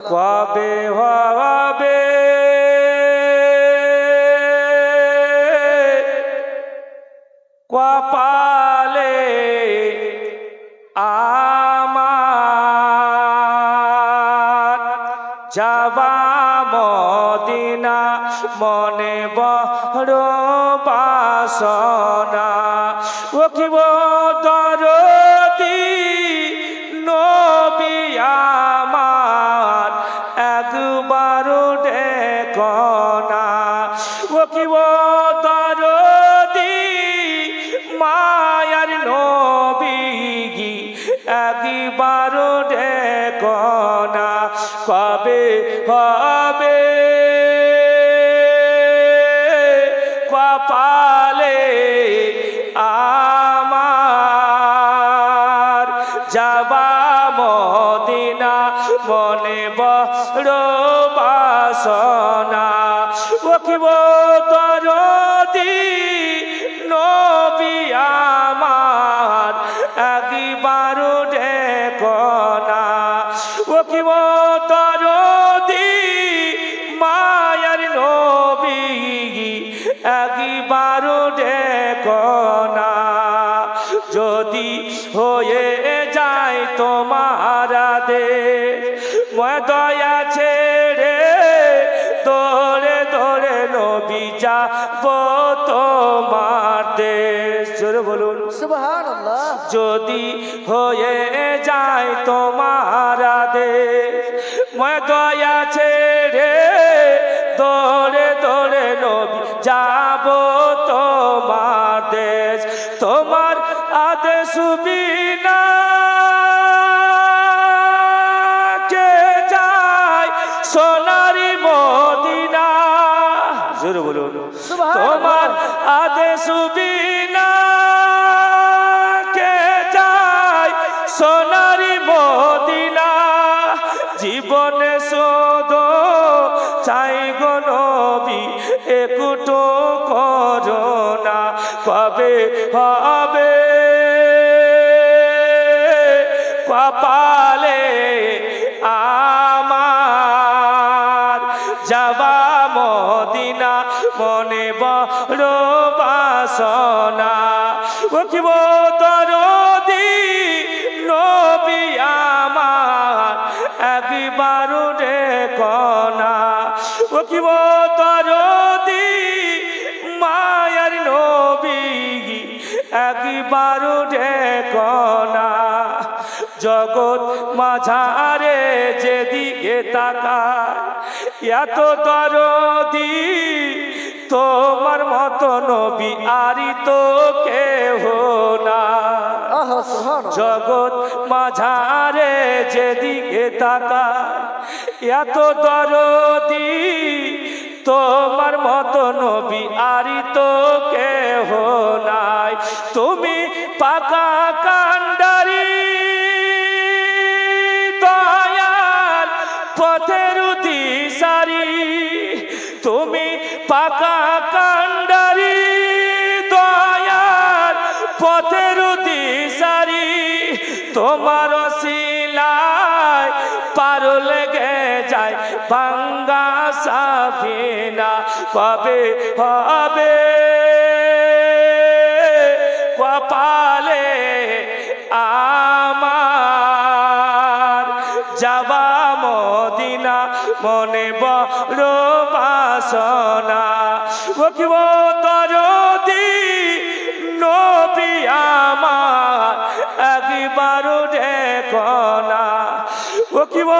কবে হবে কপালে আমার যাবা মদিনা মনে বড় বাসনা। ও কি দরদি ডেকনা ও কি দরদি, মায়ার নবী একবার ডেকনা কবে হবে? কপালে আমার যাবা মদিনা, মনে বড় বাসনা। কি দরদি, নবী আমার। একবার ডেকনা ও কি দরদি, মায়ার নবী, একবার ডেকনা যদি হয়ে যায় তোমার নবী যাব তোমার দেশ। জোরে বলুন। সুবহানাল্লাহ। যদি হয়ে যায় তোমার দেশ ময় দয়া ছেড়ে দৌড়ে দৌড়ে নবী যাব তোমার দেশ। তোমার আদেশ বিনা জোরে বলুন। তোমার আদেশ বিনা কে যায়? সোনারি মদিনা জীবনে শোধ চাই গো নবী একুটো করোনা কবে হবে? কপালে আমার যাবা মদিনা, মনে বড় বাসনা। ও কি দরদি, নবী আমার, একবার কনা ও কি মায়ার নবী, একবার কনা জগৎ মাঝারে যেদিকে তাকায় এত দরদি তোমার মত নবী আরি তো কেহ না। জগৎ মাঝারে যেদিকে তাকায় এত দরদি তোমার মত নবী আরি তো কেহ নাই পাকা কান্ডারি দয়ার পথের দিশারি তোমার শিলায় পার লেগে যায় বাঙ্গা সাফিনা। কবে হবে যাবা মদিনা মনে বড় বাসনা। বকিব তরদি নবি আমার একবার দেখনা বকিব